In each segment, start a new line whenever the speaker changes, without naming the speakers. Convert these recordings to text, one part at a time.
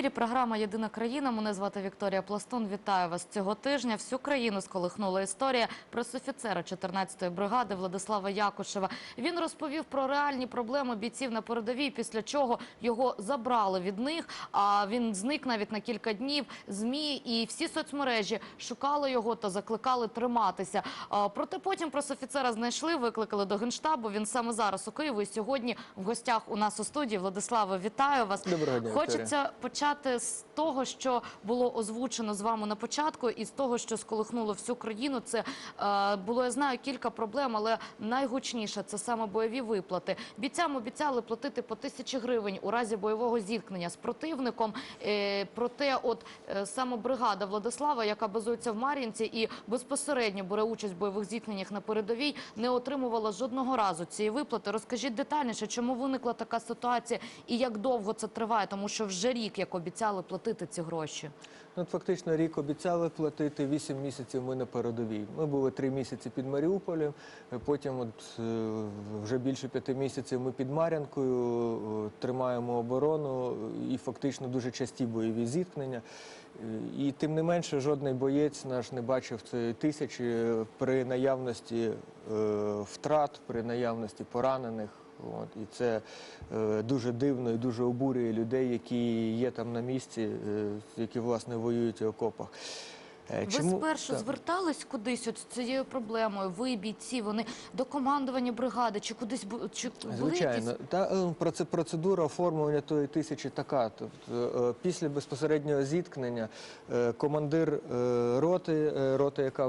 Ефірі програма Єдина країна. Мене звати Вікторія Пластун. Вітаю вас цього тижня. Всю країну сколихнула історія пресофіцера 14-ї бригади Владислава Якушева. Він розповів про реальні проблеми бійців на передовій, після чого його забрали від них. А він зник навіть на кілька днів. Змі і всі соцмережі шукали його та закликали триматися. Проте потім пресофіцера знайшли, викликали до генштабу. Він саме зараз у Києві. І сьогодні в гостях у нас у студії. Владиславе, вітаю вас.
Доброго дня,
Хочеться почати з того, що було озвучено з вами на початку, і з того, що сколихнуло всю країну. Це е, було, я знаю, кілька проблем, але найгучніше це саме бойові виплати. Бійцям обіцяли платити по тисячі гривень у разі бойового зіткнення з противником. Е, проте, от е, саме бригада Владислава, яка базується в Мар'їнці і безпосередньо бере участь в бойових зіткненнях на передовій, не отримувала жодного разу цієї виплати. Розкажіть детальніше, чому виникла така ситуація і як довго це триває, тому що вже рік, як обіцяли платити ці гроші.
Ну, фактично рік обіцяли платити, 8 місяців ми на передовій. Ми були 3 місяці під Маріуполем, потім от, е, вже більше 5 місяців ми під Мар'янкою, е, тримаємо оборону і фактично дуже часті бойові зіткнення. І тим не менше жодний боєць наш не бачив цієї тисячі при наявності е, втрат, при наявності поранених. От, і це е, дуже дивно і дуже обурює людей, які є там на місці, е, які власне воюють у окопах. Е,
Ви спершу
Так.
звертались кудись от з цією проблемою? Ви бійці, вони до командування бригади чи кудись чи були
Звичайно,
якісь
та е, проце- процедура оформлення тої тисячі така. Тобто, е, після безпосереднього зіткнення командир роти, роти, яка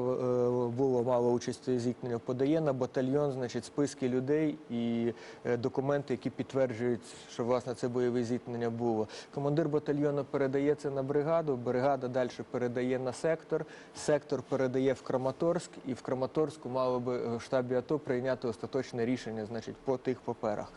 була мала участь у зіткненні, подає на батальйон, значить, списки людей і документи, які підтверджують, що власне це бойове зіткнення було. Командир батальйону передає це на бригаду, бригада далі передає на сектор, сектор передає в Краматорськ, і в Краматорську мало би е, в штабі АТО прийняти остаточне рішення, значить, по тих паперах.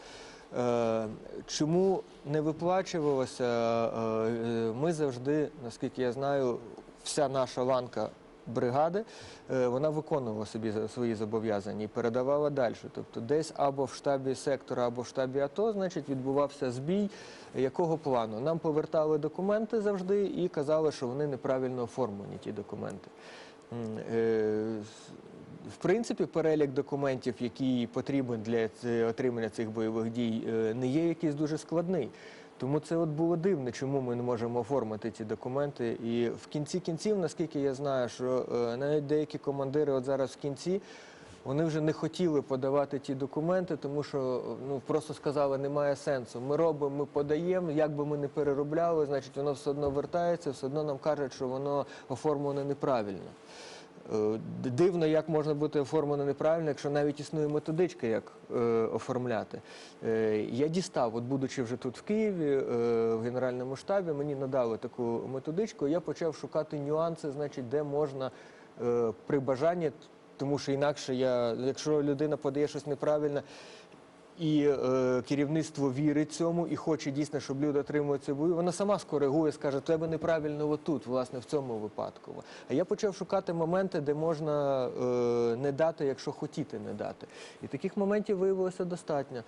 Е, Чому не виплачувалося? Е, Ми завжди, наскільки я знаю, вся наша ланка бригади, е, вона виконувала собі свої зобов'язання і передавала далі. Тобто десь або в штабі сектора, або в штабі АТО, значить, відбувався збій. Якого плану? Нам повертали документи завжди і казали, що вони неправильно оформлені, ті документи. Е, В принципі, перелік документів, які потрібен для отримання цих бойових дій, е, не є якийсь дуже складний. Тому це от було дивно, чому ми не можемо оформити ці документи. І в кінці кінців, наскільки я знаю, що е, навіть деякі командири, от зараз в кінці, вони вже не хотіли подавати ті документи, тому що ну просто сказали, немає сенсу. Ми робимо, ми подаємо. Як би ми не переробляли, значить воно все одно вертається, все одно нам кажуть, що воно оформлено неправильно. Е, Дивно, як можна бути оформлено неправильно, якщо навіть існує методичка, як е, оформляти. Е, я дістав, от будучи вже тут в Києві, в Генеральному штабі, мені надали таку методичку. Я почав шукати нюанси, значить, де можна при бажанні, тому що інакше я, якщо людина подає щось неправильне. І е, керівництво вірить цьому і хоче дійсно, щоб люди отримували цю бою. Вона сама скоригує, скаже, тебе неправильно отут, власне, в цьому випадку. А я почав шукати моменти, де можна е, не дати, якщо хотіти не дати. І таких моментів виявилося достатньо.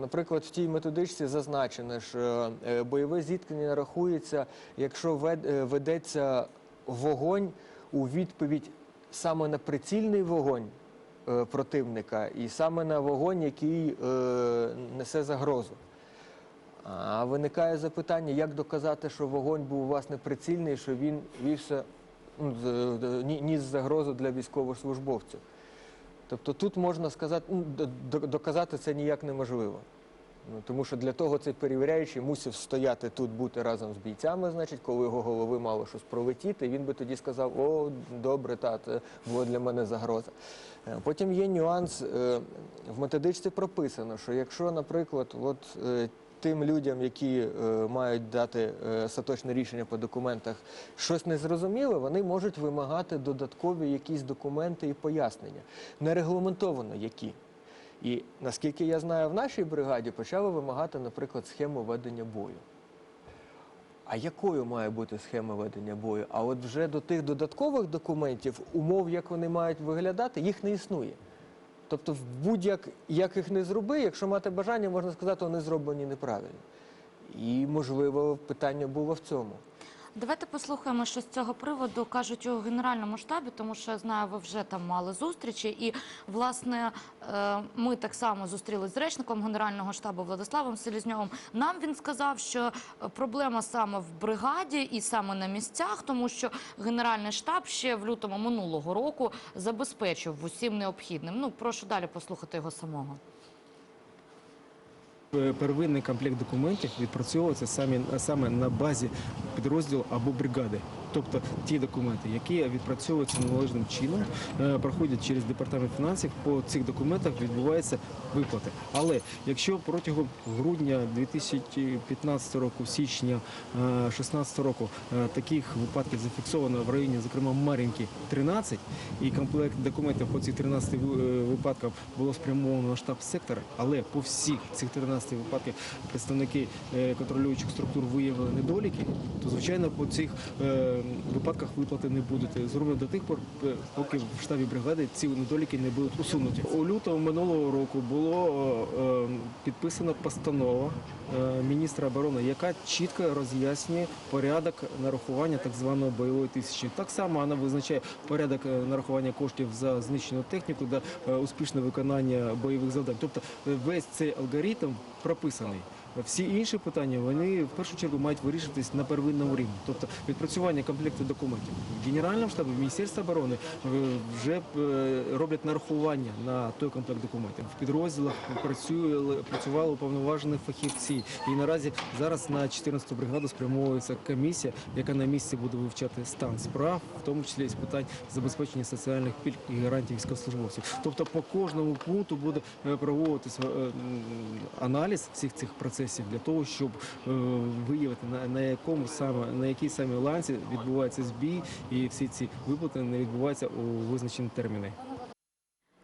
Наприклад, в тій методичці зазначено, що е, бойове зіткнення рахується, якщо вед- е, ведеться вогонь у відповідь саме на прицільний вогонь противника і саме на вогонь, який е, несе загрозу. А виникає запитання, як доказати, що вогонь був власне прицільний, що він вівся ну, ні- ніс загрозу для військовослужбовців. Тобто тут можна сказати, ну, доказати це ніяк неможливо. Ну, тому що для того цей перевіряючий мусив стояти тут, бути разом з бійцями, значить, коли його голови мало щось пролетіти, він би тоді сказав, о, добре, та, це була для мене загроза. Е, Потім є нюанс, е, в методичці прописано, що якщо, наприклад, от, е, тим людям, які мають дати остаточне рішення по документах, щось незрозуміле, вони можуть вимагати додаткові якісь документи і пояснення. Не регламентовано які. І наскільки я знаю, в нашій бригаді почали вимагати, наприклад, схему ведення бою. А якою має бути схема ведення бою? А от вже до тих додаткових документів, умов, як вони мають виглядати, їх не існує. Тобто, будь-як як їх не зроби, якщо мати бажання, можна сказати, вони зроблені неправильно. І можливо, питання було в цьому.
Давайте послухаємо, що з цього приводу кажуть у генеральному штабі, тому що я знаю, ви вже там мали зустрічі. І власне е, ми так само зустрілися з речником генерального штабу Владиславом Селізньовим. Нам він сказав, що е, проблема саме в бригаді і саме на місцях, тому що генеральний штаб ще в лютому минулого року забезпечив усім необхідним. Ну прошу далі послухати його самого.
Е, Первинний комплект документів відпрацьовується самі, саме на базі підрозділу або бригади. Тобто ті документи, які відпрацьовуються належним чином, е, проходять через департамент фінансів. По цих документах відбуваються виплати. Але якщо протягом грудня 2015 року, січня 2016 року е, таких випадків зафіксовано в районі, зокрема Мар'їнки, 13, і комплект документів по цих 13 е, випадках було спрямовано на штаб сектора, але по всіх цих 13 випадках представники е, контролюючих структур виявили недоліки, то звичайно по цих е, випадках виплати не будуть зроблено до тих пор, е, поки в штабі бригади ці недоліки не будуть усунуті. У лютому минулого року було е, підписана постанова е, міністра оборони, яка чітко роз'яснює порядок нарахування так званої бойової тисячі. Так само вона визначає порядок нарахування коштів за знищену техніку та успішне виконання бойових завдань. Тобто весь цей алгоритм прописаний. Всі інші питання вони в першу чергу мають вирішитись на первинному рівні, тобто відпрацювання комплекту документів. В Генеральному в оборони е, вже е, роблять нарахування на той комплект документів. В підрозділах працює працювали уповноважені фахівці. І наразі зараз на 14-ту бригаду спрямовується комісія, яка на місці буде вивчати стан справ, в тому числі з питань забезпечення соціальних пільг і гарантій військовослужбовців. Тобто по кожному пункту буде е, проводитися аналіз всіх цих процесів для того, щоб е, виявити на, на якому саме на якій саме ланці відбувається збій, і всі ці виплати не відбуваються у визначені терміни.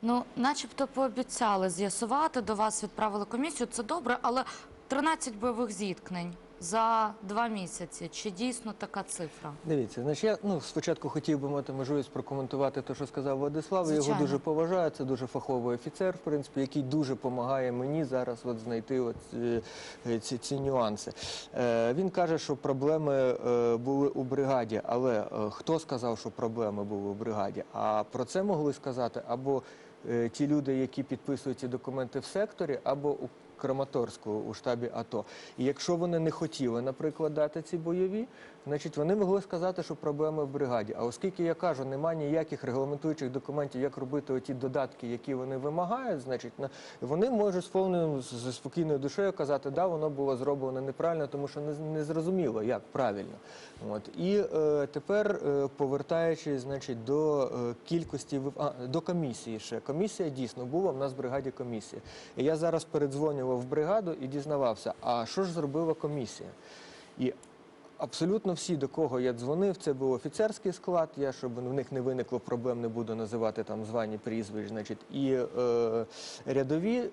Ну, начебто пообіцяли з'ясувати, до вас відправили комісію. Це добре, але 13 бойових зіткнень за два місяці. Чи дійсно така цифра?
Дивіться, значить, я ну спочатку хотів би мати можливість прокоментувати те, що сказав Владислав.
Звичайно.
Його дуже поважаю. Це дуже фаховий офіцер, в принципі, який дуже допомагає мені зараз от знайти от, е, е, ці, ці нюанси. Е, він каже, що проблеми е, були у бригаді, але е, хто сказав, що проблеми були у бригаді? А про це могли сказати або е, ті люди, які підписують ці документи в секторі, або у Краматорську у штабі АТО. І якщо вони не хотіли, наприклад, дати ці бойові, значить вони могли сказати, що проблеми в бригаді. А оскільки я кажу, немає ніяких регламентуючих документів, як робити оті додатки, які вони вимагають, значить вони можуть з повною з спокійною душею казати, да, воно було зроблено неправильно, тому що не, не зрозуміло, як правильно. От і е, тепер е, повертаючись, значить, до е, кількості а, до комісії ще комісія дійсно була в нас в бригаді комісія. І я зараз передзвонював в бригаду і дізнавався, а що ж зробила комісія? І Абсолютно всі, до кого я дзвонив, це був офіцерський склад. Я щоб в них не виникло проблем, не буду називати там звані прізвищ, значить, і е, рядові,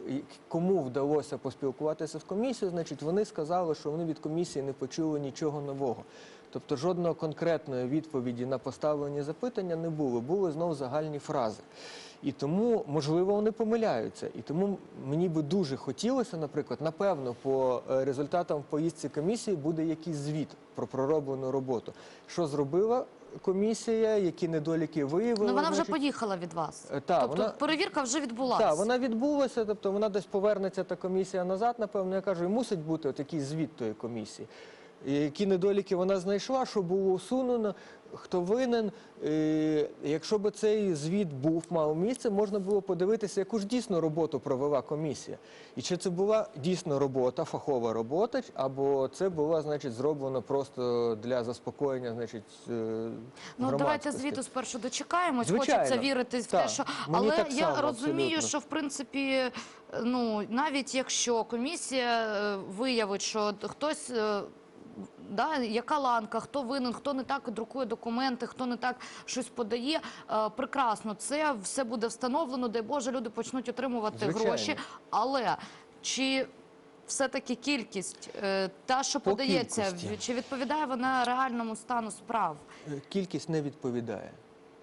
кому вдалося поспілкуватися з комісією, значить, вони сказали, що вони від комісії не почули нічого нового. Тобто жодної конкретної відповіді на поставлені запитання не було. Були знов загальні фрази. І тому, можливо, вони помиляються. І тому мені би дуже хотілося, наприклад, напевно, по е, результатам поїздці комісії буде якийсь звіт про пророблену роботу. Що зробила комісія, які недоліки виявили.
Ну вона вже
значить,
поїхала від вас.
Е, та,
тобто
вона-
перевірка вже відбулася.
так, вона відбулася, тобто вона десь повернеться та комісія назад, напевно. Я кажу, і мусить бути от якийсь звіт тої комісії. І Які недоліки вона знайшла, що було усунено, хто винен. Е, Якщо б цей звіт був, мав місце, можна було подивитися, яку ж дійсно роботу провела комісія. І чи це була дійсно робота, фахова робота, або це було, значить, зроблено просто для заспокоєння, значить, е,
Ну давайте звіту спершу дочекаємось.
Звичайно.
Хочеться вірити в те, що
Мені
але я
само,
розумію,
абсолютно.
що в принципі, е, ну навіть якщо комісія е, виявить, що хтось. Да, яка ланка, хто винен, хто не так друкує документи, хто не так щось подає. Е, прекрасно, це все буде встановлено. Дай Боже, люди почнуть отримувати
Звичайно.
гроші. Але чи все-таки кількість е, та, що
По
подається,
кількості.
чи відповідає вона реальному стану справ?
Е, Кількість не відповідає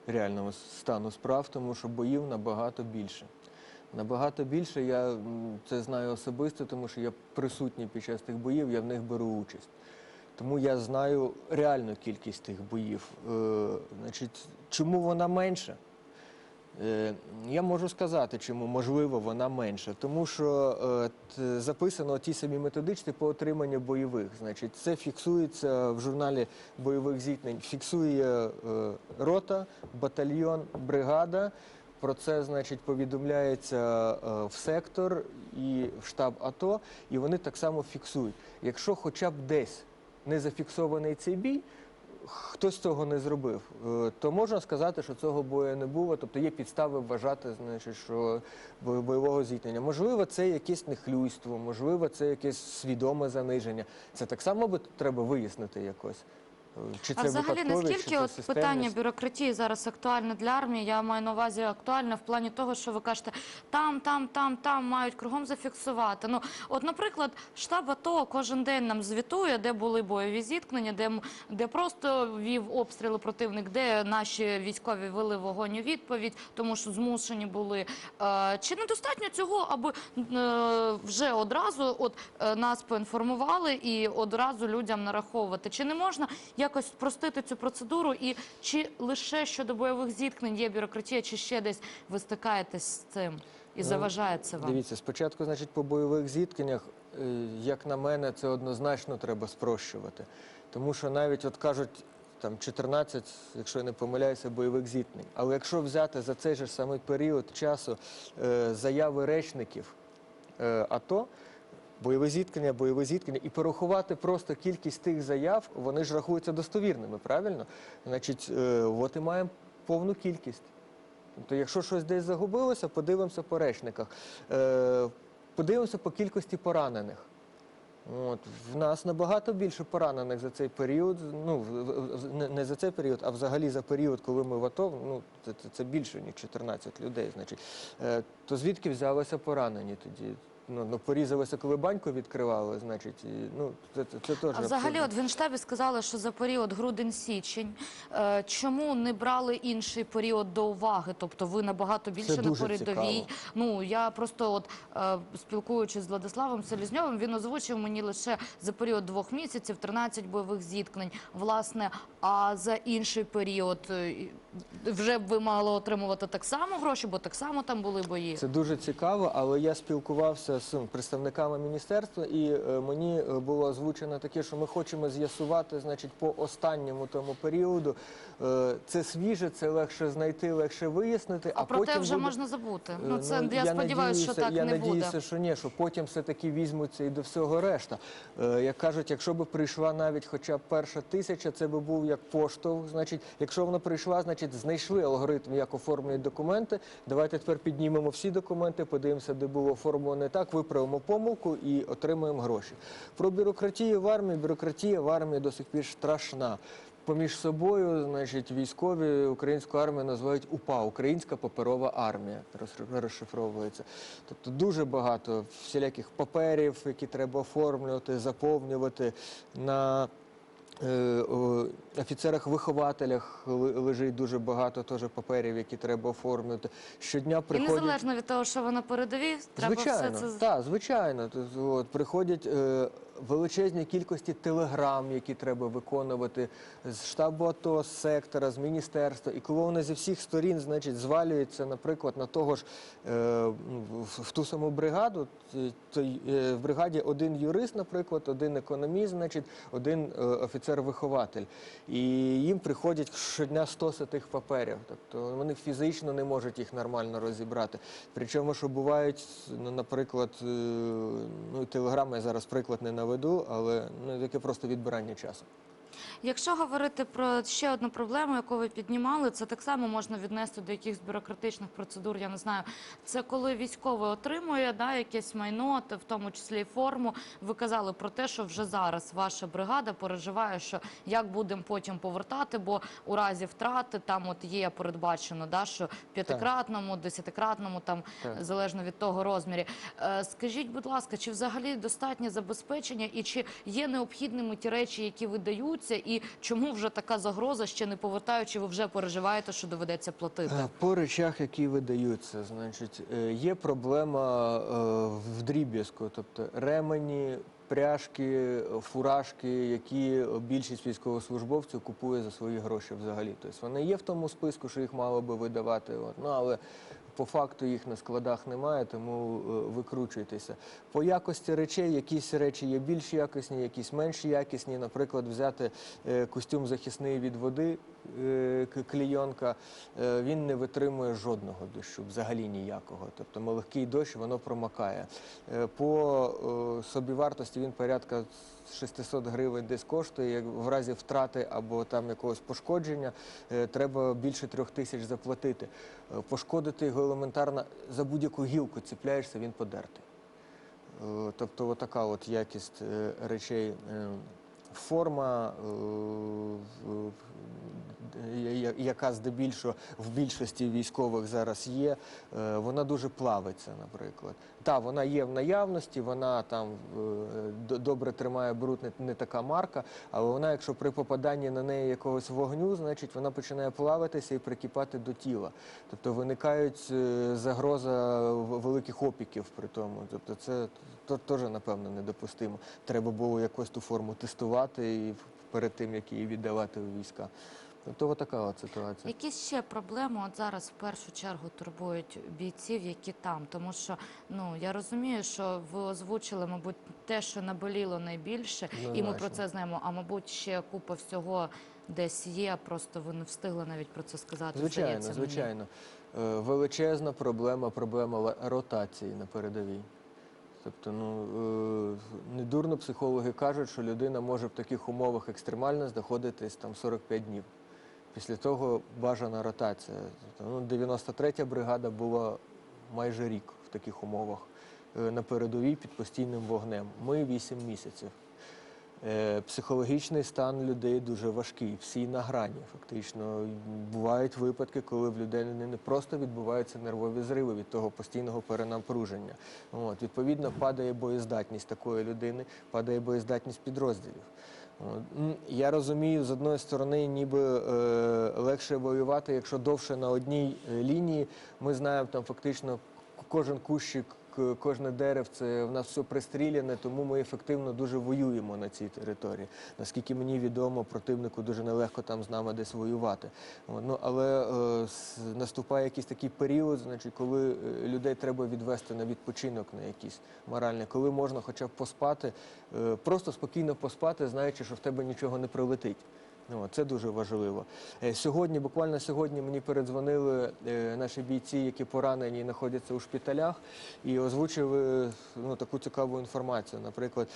реальному стану справ, тому що боїв набагато більше. Набагато більше я м, це знаю особисто, тому що я присутній під час тих боїв, я в них беру участь. Тому я знаю реальну кількість тих боїв. Е, значить, чому вона менша? Е, Я можу сказати, чому можливо вона менша. Тому що е, записано ті самі методички по отриманню бойових. Значить, це фіксується в журналі бойових зіткнень. Фіксує е, рота, батальйон, бригада. Про це, значить, повідомляється е, в сектор і в штаб АТО, і вони так само фіксують. Якщо хоча б десь не зафіксований цей бій, хтось цього не зробив, е, то можна сказати, що цього бою не було. Тобто є підстави вважати, значить, що бо- бойового зіткнення. Можливо, це якесь нехлюйство, можливо, це якесь свідоме заниження. Це так само треба вияснити якось. Чи це
А взагалі, наскільки
чи це
от питання бюрократії зараз актуальне для армії? Я маю на увазі актуальне в плані того, що ви кажете, там, там, там, там мають кругом зафіксувати. Ну, от, наприклад, штаб АТО кожен день нам звітує, де були бойові зіткнення, де, де просто вів обстріли противник, де наші військові вели вогонь у відповідь, тому що змушені були. Е, чи недостатньо цього, аби е, вже одразу от, е, нас поінформували і одразу людям нараховувати? Чи не можна якось спростити цю процедуру? І чи лише щодо бойових зіткнень є бюрократія, чи ще десь ви стикаєтесь з цим і
Ну,
заважає це вам?
Дивіться, спочатку, значить, по бойових зіткненнях, е, як на мене, це однозначно треба спрощувати. Тому що навіть от кажуть, там 14, якщо я не помиляюся, бойових зіткнень. Але якщо взяти за цей же самий період часу е, заяви речників е, АТО, бойове зіткнення, бойове зіткнення, і порахувати просто кількість тих заяв, вони ж рахуються достовірними, правильно? Значить, е, от і маємо повну кількість. Тобто, якщо щось десь загубилося, подивимося по речниках. Е, подивимося по кількості поранених. От, в нас набагато більше поранених за цей період. Ну, не- за цей період, а взагалі за період, коли ми в АТО, ну, це, це, це більше, ніж 14 людей. Значить. Е, то звідки взялися поранені тоді? Ну, ну, порізалися, коли баньку відкривали, значить, і, ну, це, це, це теж
А взагалі,
абсурдно.
от в Генштабі сказали, що за період грудень-січень е, чому не брали інший період до уваги? Тобто ви набагато більше на
дуже
передовій.
цікаво.
Ну я просто от е, спілкуючись з Владиславом Селізньовим, він озвучив мені лише за період двох місяців 13 бойових зіткнень. Власне, а за інший період е, і- вже б ви мали отримувати так само гроші, бо так само там були бої.
Це дуже цікаво, але я спілкувався з представниками міністерства, і е, мені е, було озвучено таке, що ми хочемо з'ясувати, значить, по останньому тому періоду. Е, Це свіже, це легше знайти, легше вияснити.
А,
А,
про те вже
буде...
можна забути.
Е,
Ну це я, сподіваюся, що так
я
не
надіюся,
буде.
що ні, що потім все-таки візьмуться і до всього решта. Е, як кажуть, якщо б прийшла навіть хоча б перша тисяча, це би був як поштовх. Значить, якщо вона прийшла, значить знайшли алгоритм, як оформлюють документи. Давайте тепер піднімемо всі документи, подивимося, де було оформлено не так, виправимо помилку і отримаємо гроші. Про бюрократію в армії. Бюрократія в армії до сих пір страшна. Поміж собою, значить, військові українську армію називають УПА Українська паперова армія. розшифровується. Тобто дуже багато всіляких паперів, які треба оформлювати, заповнювати на. Е, Офіцерах-вихователях лежить дуже багато теж паперів, які треба оформити. Щодня
І незалежно від того, що вона передові, треба
Звичайно,
все це
так, звичайно. От, приходять е, величезні кількості телеграм, які треба виконувати з штабу АТО, з сектора, з міністерства. І коли вони зі всіх сторін, значить, звалюються, наприклад, на того ж е, в, ту саму бригаду, то е, в бригаді один юрист, наприклад, один економіст, значить, один е, офіцер-вихователь. І їм приходять щодня стоси тих паперів. Тобто вони фізично не можуть їх нормально розібрати. Причому, що бувають, ну, наприклад, ну, телеграми я зараз приклад не наведу, але ну, таке просто відбирання часу.
Якщо говорити про ще одну проблему, яку ви піднімали, це так само можна віднести до якихось бюрократичних процедур. Я не знаю. Це коли військовий отримує да, якесь майно, в тому числі і форму. Ви казали про те, що вже зараз ваша бригада переживає, що як будемо потім повертати, бо у разі втрати там от є передбачено, да, що п'ятикратному, десятикратному, там
Так.
залежно від того розмірі. Е, Скажіть, будь ласка, чи взагалі достатнє забезпечення і чи є необхідними ті речі, які видаються видаються, і чому вже така загроза, ще не повертаючи, ви вже переживаєте, що доведеться платити?
Е, По речах, які видаються, значить, е, є проблема е, в дріб'язку, тобто ремені, пряжки, фуражки, які більшість військовослужбовців купує за свої гроші взагалі. Тобто вони є в тому списку, що їх мало би видавати, ну, але по факту їх на складах немає, тому е, викручуйтеся. По якості речей, якісь речі є більш якісні, якісь менш якісні. Наприклад, взяти е, костюм захисний від води, клійонка, е, він не витримує жодного дощу, взагалі ніякого. Тобто легкий дощ, воно промокає. Е, По е, собівартості він порядка 600 гривень десь коштує. В разі втрати або там якогось пошкодження, е, треба більше трьох тисяч заплатити. Е, Пошкодити його елементарно за будь-яку гілку ціпляєшся, він подертий. Е, Тобто отака от якість е, речей. Е, Форма, е, яка здебільшого в більшості військових зараз є, е, вона дуже плавиться, наприклад. Так, вона є в наявності, вона там е, добре тримає бруд, не, така марка, але вона, якщо при попаданні на неї якогось вогню, значить вона починає плавитися і прикипати до тіла. Тобто виникають е, загроза великих опіків при тому. Тобто це теж, напевно, недопустимо. Треба було якось ту форму тестувати і перед тим, як її віддавати у війська. Тобто така от ситуація.
Які ще проблеми от зараз в першу чергу турбують бійців, які там? Тому що ну я розумію, що ви озвучили, мабуть, те, що наболіло найбільше, і ми про це знаємо. А мабуть, ще купа всього десь є. Просто ви не встигли навіть про це сказати.
Звичайно,
здається
звичайно. Е, Величезна проблема, проблема ротації на передовій. Тобто, ну е, недурно психологи кажуть, що людина може в таких умовах екстремально знаходитись там 45 днів. Після того бажана ротація. Тобто, ну, 93-я бригада була майже рік в таких умовах е, на передовій під постійним вогнем. Ми 8 місяців. Е, Психологічний стан людей дуже важкий, всі на грані. Фактично бувають випадки, коли в людей не просто відбуваються нервові зриви від того постійного перенапруження. От, відповідно, падає боєздатність такої людини, падає боєздатність підрозділів. Я розумію, з одної сторони, ніби е, легше воювати, якщо довше на одній е, лінії. Ми знаємо там фактично кожен кущик, кожне деревце, в нас все пристріляне, тому ми ефективно дуже воюємо на цій території. Наскільки мені відомо, противнику дуже нелегко там з нами десь воювати. Ну, але е, наступає якийсь такий період, значить, коли е, людей треба відвести на відпочинок на якийсь моральний, коли можна хоча б поспати, е, просто спокійно поспати, знаючи, що в тебе нічого не прилетить. Ну, це дуже важливо. Е, Сьогодні, буквально сьогодні, мені передзвонили е, наші бійці, які поранені і знаходяться у шпиталях, і озвучили ну, таку цікаву інформацію. Наприклад,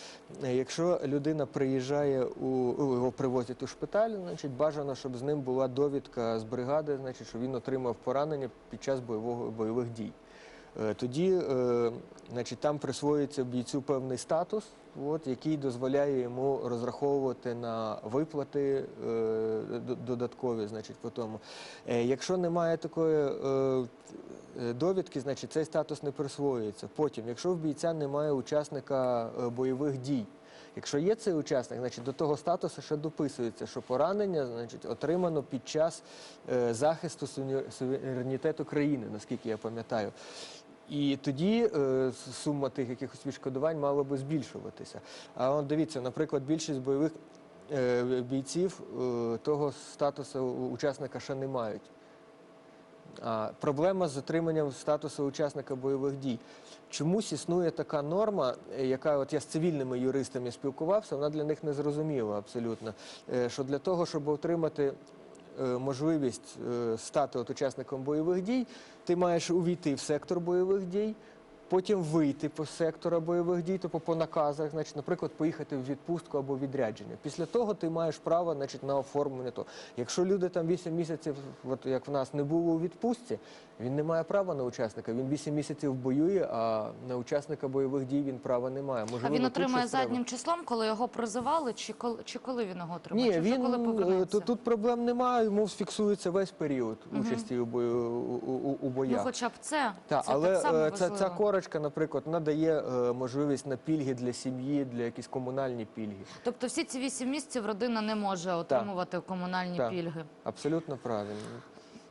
е, якщо людина приїжджає у його привозять у шпиталь, значить бажано, щоб з ним була довідка з бригади, значить, що він отримав поранення під час бойового бойових дій. Е, Тоді е, значить, там присвоюється бійцю певний статус, от, який дозволяє йому розраховувати на виплати е, додаткові. Значить, по тому. Е, Якщо немає такої е, довідки, значить цей статус не присвоюється. Потім, якщо в бійця немає учасника е, бойових дій, Якщо є цей учасник, значить до того статусу ще дописується, що поранення значить, отримано під час е, захисту суверенітету країни, наскільки я пам'ятаю. І тоді е, сума тих якихось відшкодувань мала би збільшуватися. А от дивіться, наприклад, більшість бойових е, бійців е, того статусу учасника ще не мають. А, проблема з отриманням статусу учасника бойових дій. Чомусь існує така норма, яка от я з цивільними юристами спілкувався, вона для них не зрозуміла абсолютно. Що для того, щоб отримати можливість е, стати от учасником бойових дій, ти маєш увійти в сектор бойових дій, потім вийти по сектору бойових дій, тобто по наказах, значить, наприклад, поїхати в відпустку або відрядження. Після того ти маєш право значить, на оформлення того. Якщо люди там 8 місяців, от як в нас не було у відпустці, він не має права на учасника. Він 8 місяців воює, а на учасника бойових дій він права не має.
А він
тут
отримує заднім числом, коли його призивали, чи коли, чи коли він його отримує?
Ні,
чи
він
коли
е,
повернеться?
тут, тут проблем немає, йому фіксується весь період участі у, бою, у, у, у
Ну, хоча б це,
Та,
це
але
так само
е, ця користь наприклад, надає е, можливість на пільги для сім'ї, для якісь комунальні пільги.
Тобто всі ці вісім місяців родина не може отримувати комунальні
Так.
пільги.
Абсолютно правильно.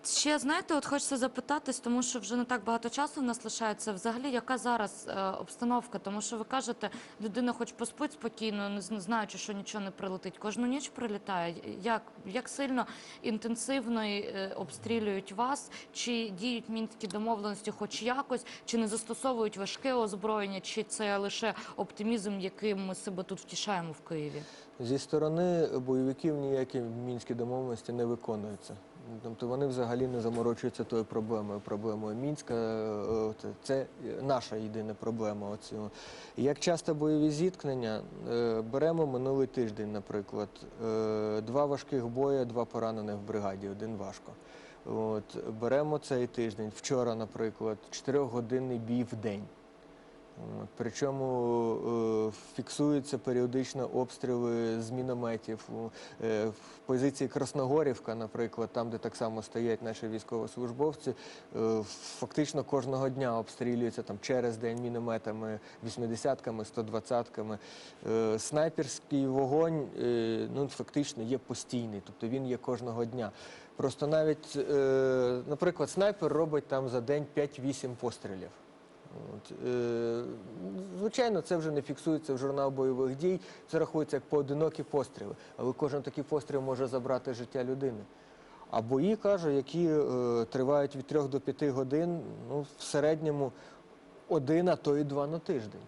Ще знаєте, от хочеться запитатись, тому що вже не так багато часу в нас лишається. Взагалі, яка зараз е, обстановка? Тому що ви кажете, людина хоч поспить спокійно, не зн- знаючи, що нічого не прилетить. Кожну ніч прилітає. Як, як сильно інтенсивно е, обстрілюють вас? Чи діють мінські домовленості, хоч якось, чи не застосовують важке озброєння, чи це лише оптимізм, яким ми себе тут втішаємо в Києві?
Зі сторони бойовиків ніякі мінські домовленості не виконуються. Тобто вони взагалі не заморочуються тою проблемою. Проблемою Мінська е, це, наша єдина проблема. Як часто бойові зіткнення е, беремо минулий тиждень, наприклад, е, два важких бої, два поранених в бригаді, один важко. Беремо цей тиждень. Вчора, наприклад, чотирьохгодинний бій в день. Причому е, фіксуються періодично обстріли з мінометів. Е, В позиції Красногорівка, наприклад, там, де так само стоять наші військовослужбовці, е, фактично кожного дня обстрілюються там через день мінометами, 80-ками, 120-ками. Е, Снайперський вогонь ну, фактично є постійний, тобто він є кожного дня. Просто навіть, наприклад, снайпер робить там за день 5-8 пострілів. Е, звичайно, це вже не фіксується в журнал бойових дій, це рахується як поодинокі постріли, але кожен такий постріл може забрати життя людини. А бої, кажу, які е, тривають від 3 до 5 годин, ну, в середньому один, а то і два на тиждень.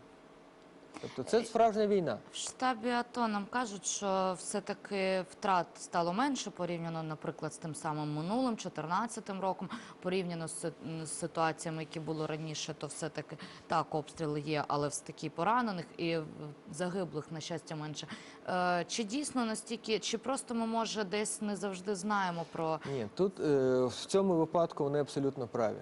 Тобто це справжня війна.
В штабі АТО нам кажуть, що все-таки втрат стало менше порівняно, наприклад, з тим самим минулим 2014 роком, порівняно з, ситуаціями, які були раніше, то все-таки так, обстріли є, але все таки поранених і загиблих, на щастя, менше. Е, чи дійсно настільки, чи просто ми може десь не завжди знаємо про
Ні, тут е, в цьому випадку вони абсолютно праві.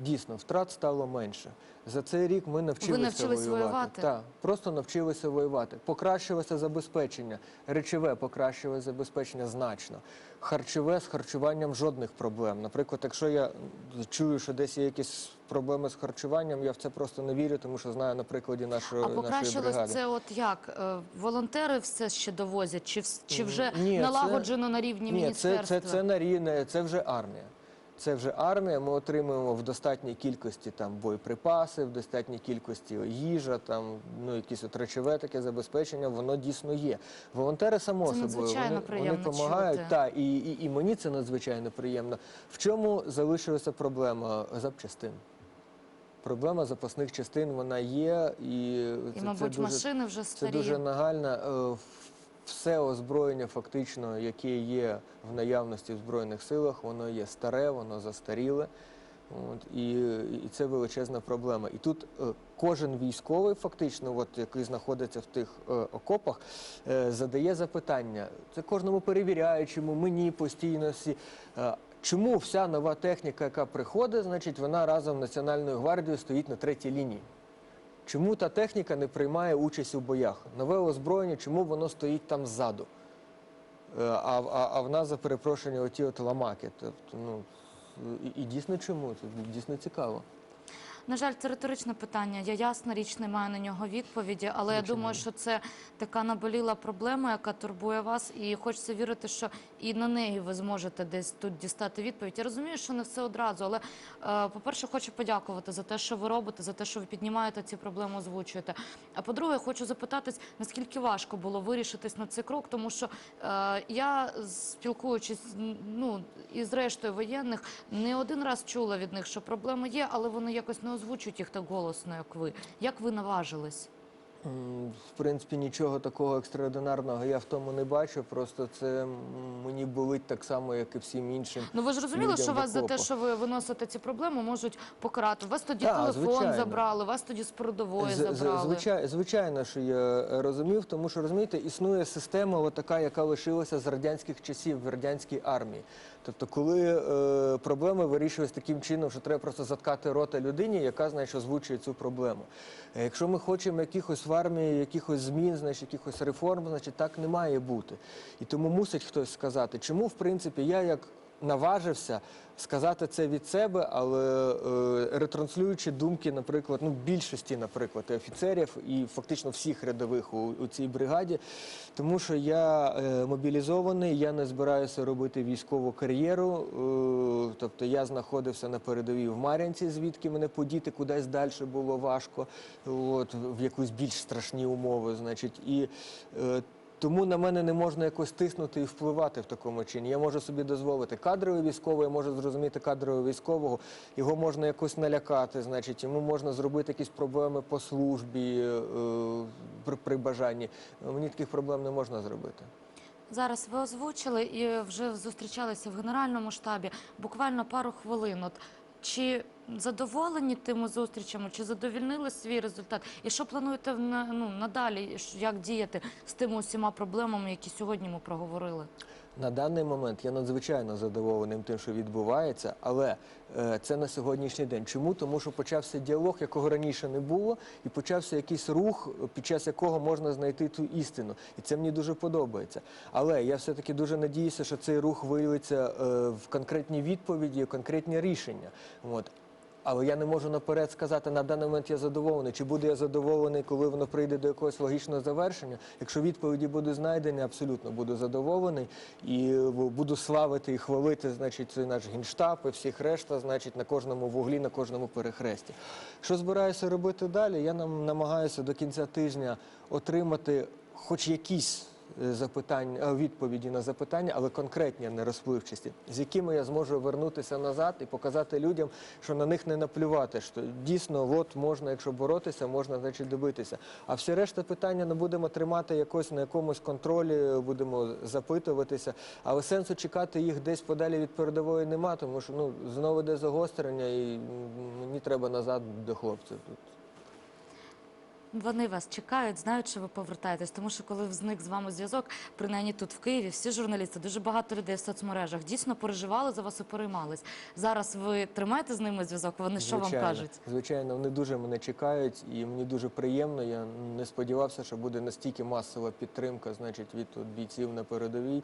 Дійсно, втрат стало менше. За цей рік ми навчилися
навчились
воювати.
воювати?
Так, просто навчилися воювати. Покращилося забезпечення, речове покращилося забезпечення значно. Харчове з харчуванням жодних проблем. Наприклад, якщо я чую, що десь є якісь проблеми з харчуванням, я в це просто не вірю, тому що знаю на прикладі нашої,
а
нашої
покращилось це, от як Е, волонтери все ще довозять, чи чи вже
Ні, це-
налагоджено на рівні
Ні, це,
міністерства?
це, це на рівне, це вже армія. Це вже армія. Ми отримуємо в достатній кількості там боєприпаси, в достатній кількості їжа, там ну якісь от речове таке забезпечення. Воно дійсно є. Волонтери само
Це
собою вони, вони допомагають. Та і, і, і мені це надзвичайно приємно. В чому залишилася проблема запчастин? Проблема запасних частин вона є, і,
І,
це,
мабуть,
це дуже,
машини вже
це дуже нагальна. Все озброєння, фактично, яке є в наявності в Збройних силах, воно є старе, воно застаріле. От, і, і це величезна проблема. І тут е, кожен військовий, фактично, от, який знаходиться в тих е, окопах, е, задає запитання. Це кожному перевіряючому, мені постійно всі. Е, чому вся нова техніка, яка приходить, значить, вона разом з Національною гвардією стоїть на третій лінії? Чому та техніка не приймає участь у боях? Нове озброєння, чому воно стоїть там ззаду? Е, А, а, а в нас, за перепрошення, оті от ламаки. Тобто, ну, і, і дійсно чому? Дійсно цікаво.
На жаль, це риторичне питання. Я ясна річ не маю на нього відповіді, але я думаю, що це така наболіла проблема, яка турбує вас, і хочеться вірити, що і на неї ви зможете десь тут дістати відповідь. Я розумію, що не все одразу, але е, по-перше, хочу подякувати за те, що ви робите, за те, що ви піднімаєте ці проблеми, озвучуєте. А по-друге, хочу запитатись, наскільки важко було вирішитись на цей крок, тому що е, я спілкуючись ну із рештою воєнних, не один раз чула від них, що проблеми є, але вони якось не озвучують їх так голосно, як ви. Як ви наважились?
В принципі, нічого такого екстраординарного я в тому не бачу. Просто це мені болить так само, як і всім іншим.
Ну ви ж розуміли,
людям
що вас за те, що ви виносите ці проблеми, можуть покарати. Вас тоді
Так,
телефон
звичайно.
забрали, вас тоді з передової
З- з-
забрали.
Звичай, звичайно, що я е, розумів, тому що розумієте, існує система, от така, яка лишилася з радянських часів в радянській армії. Тобто, коли е, проблеми вирішуються таким чином, що треба просто заткати рота людині, яка значить, озвучує цю проблему. Е, Якщо ми хочемо якихось в армії, якихось змін, значить якихось реформ, значить так не має бути. І тому мусить хтось сказати, чому в принципі я як наважився сказати це від себе, але е, ретранслюючи думки, наприклад, ну більшості, наприклад, офіцерів і фактично всіх рядових у, у цій бригаді, тому що я е, мобілізований, я не збираюся робити військову кар'єру. Е, тобто я знаходився на передовій в Мар'янці, звідки мене подіти кудись далі було важко, от в якусь більш страшні умови, значить, і е, тому на мене не можна якось тиснути і впливати в такому чині. Я можу собі дозволити кадровий військовий, я можу зрозуміти кадрового військового, його можна якось налякати, значить, йому можна зробити якісь проблеми по службі е, при, при бажанні. Мені таких проблем не можна зробити.
Зараз ви озвучили і вже зустрічалися в генеральному штабі. Буквально пару хвилин. Чи задоволені тими зустрічами, чи задовільнили свій результат? І що плануєте ну, надалі? Як діяти з тими усіма проблемами, які сьогодні ми проговорили?
На даний момент я надзвичайно задоволеним тим, що відбувається, але е, це на сьогоднішній день. Чому? Тому що почався діалог, якого раніше не було, і почався якийсь рух, під час якого можна знайти ту істину. І це мені дуже подобається. Але я все-таки дуже надіюся, що цей рух виявиться е, в конкретні відповіді, конкретні рішення. От. Але я не можу наперед сказати, на даний момент я задоволений. Чи буду я задоволений, коли воно прийде до якогось логічного завершення? Якщо відповіді будуть знайдені, абсолютно буду задоволений і буду славити і хвалити, значить, наш генштаб і всіх решта, значить, на кожному вуглі, на кожному перехресті. Що збираюся робити далі? Я нам намагаюся до кінця тижня отримати хоч якісь запитання, е, відповіді на запитання, але конкретні, не розпливчасті, з якими я зможу вернутися назад і показати людям, що на них не наплювати. Що дійсно, от можна, якщо боротися, можна значить добитися. А всі решта питання не будемо тримати якось на якомусь контролі, будемо запитуватися. Але сенсу чекати їх десь подалі від передової нема, тому що ну знову йде загострення, і мені треба назад до хлопців тут.
Вони вас чекають, знають, що ви повертаєтесь. Тому що коли зник з вами зв'язок, принаймні тут в Києві, всі журналісти, дуже багато людей в соцмережах дійсно переживали за вас і переймались. Зараз ви тримаєте з ними зв'язок? Вони що вам кажуть?
Звичайно, вони дуже мене чекають, і мені дуже приємно. Я не сподівався, що буде настільки масова підтримка, значить, від от, бійців на передовій.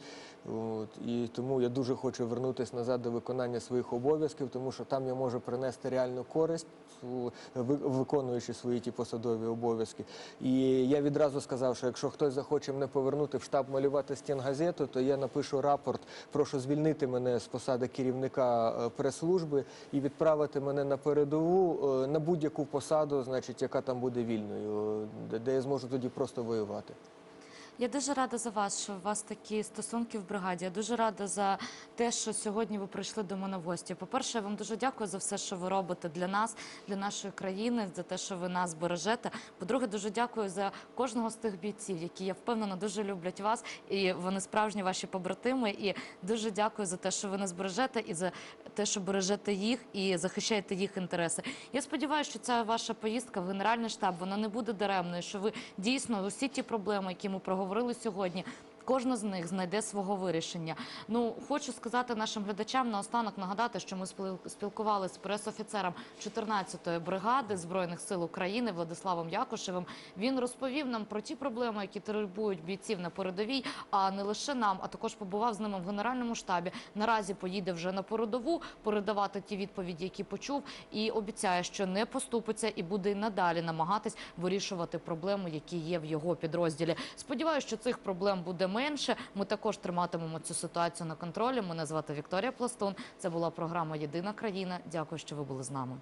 От, і тому я дуже хочу вернутися назад до виконання своїх обов'язків, тому що там я можу принести реальну користь, ви- виконуючи свої ті посадові обов'язки. І я відразу сказав, що якщо хтось захоче мене повернути в штаб малювати стінгазету, то я напишу рапорт, прошу звільнити мене з посади керівника е, прес-служби і відправити мене на передову е, на будь-яку посаду, значить, яка там буде вільною, де я зможу тоді просто воювати.
Я дуже рада за вас, що у вас такі стосунки в бригаді. Я дуже рада за те, що сьогодні ви прийшли до мене в гості. По-перше, я вам дуже дякую за все, що ви робите для нас, для нашої країни, за те, що ви нас бережете. По-друге, дуже дякую за кожного з тих бійців, які я впевнена дуже люблять вас, і вони справжні ваші побратими. І дуже дякую за те, що ви нас бережете, і за те, що бережете їх і захищаєте їх інтереси. Я сподіваюся, що ця ваша поїздка в Генеральний штаб вона не буде даремною. Що ви дійсно усі ті проблеми, які ми проговорили сьогодні. Кожна з них знайде свого вирішення. Ну хочу сказати нашим глядачам наостанок нагадати, що ми спіл- спілкувалися з пресофіцером 14-ї бригади збройних сил України Владиславом Якушевим. Він розповів нам про ті проблеми, які турбують бійців на передовій, а не лише нам, а також побував з ними в генеральному штабі. Наразі поїде вже на передову передавати ті відповіді, які почув, і обіцяє, що не поступиться і буде й надалі намагатись вирішувати проблеми, які є в його підрозділі. Сподіваюся, що цих проблем буде менше. Ми також триматимемо цю ситуацію на контролі. Мене звати Вікторія Пластун. Це була програма Єдина країна. Дякую, що ви були з нами.